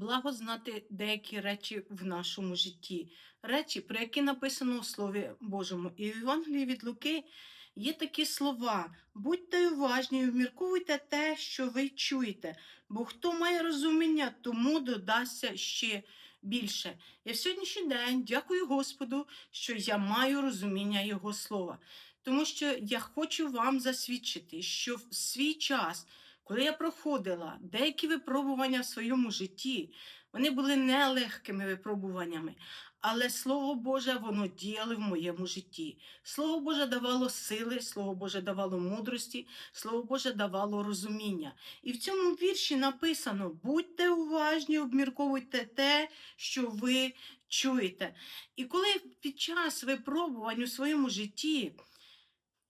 Благо знати деякі речі в нашому житті, речі, про які написано у Слові Божому. І в Євангелії від Луки є такі слова: будьте уважні, вмірковуйте те, що ви чуєте, бо хто має розуміння, тому додасться ще більше. Я в сьогоднішній день дякую Господу, що я маю розуміння Його слова, тому що я хочу вам засвідчити, що в свій час. Коли я проходила деякі випробування в своєму житті, вони були нелегкими випробуваннями, але Слово Боже, воно діяло в моєму житті. Слово Боже давало сили, Слово Боже давало мудрості, Слово Боже давало розуміння. І в цьому вірші написано: будьте уважні, обмірковуйте те, що ви чуєте. І коли під час випробувань у своєму житті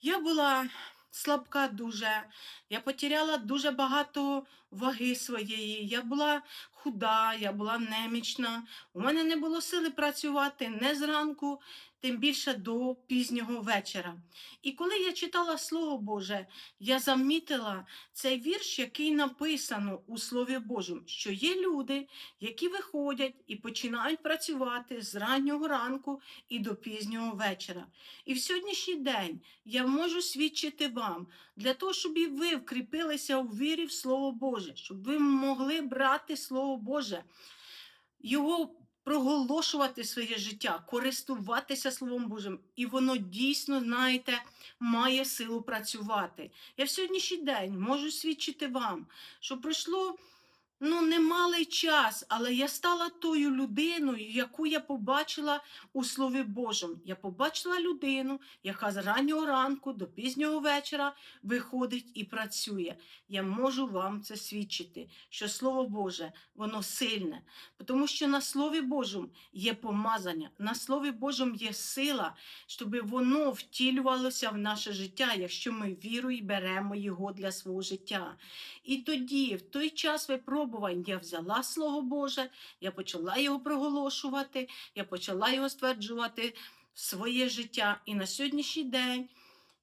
я була слабка дуже, я потеряла дуже багато ваги своєї, я була худа, я була немічна, у мене не було сили працювати не зранку, тим більше до пізнього вечора. І коли я читала Слово Боже, я замітила цей вірш, який написано у Слові Божому, що є люди, які виходять і починають працювати з раннього ранку і до пізнього вечора. І в сьогоднішній день я можу свідчити вам для того, щоб і ви вкріпилися у вірі в Слово Боже, щоб ви могли брати Слово Боже, його проголошувати своє життя, користуватися Словом Божим. І воно дійсно, знаєте, має силу працювати. Я в сьогоднішній день можу свідчити вам, що пройшло. Ну, немалий час, але я стала тою людиною, яку я побачила у Слові Божому. Я побачила людину, яка з раннього ранку до пізнього вечора виходить і працює. Я можу вам це свідчити, що Слово Боже, воно сильне, тому що на Слові Божому є помазання, на Слові Божому є сила, щоб воно втілювалося в наше життя, якщо ми вірою беремо його для свого життя. І тоді, в той час випробувань, я взяла Слово Боже, я почала його проголошувати, я почала його стверджувати в своє життя. І на сьогоднішній день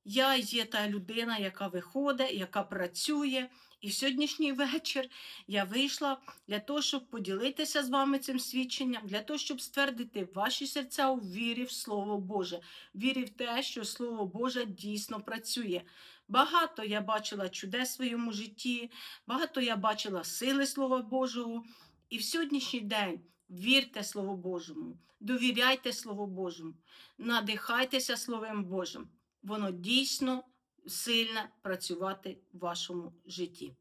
я є та людина, яка виходить, яка працює. І сьогоднішній вечір я вийшла для того, щоб поділитися з вами цим свідченням, для того, щоб ствердити ваші серця у вірі в Слово Боже, вірі в те, що Слово Боже дійсно працює. Багато я бачила чудес в своєму житті, багато я бачила сили Слова Божого. І в сьогоднішній день вірте Слову Божому, довіряйте Слову Божому, надихайтеся Словом Божим. Воно дійсно сильно працювати в вашому житті.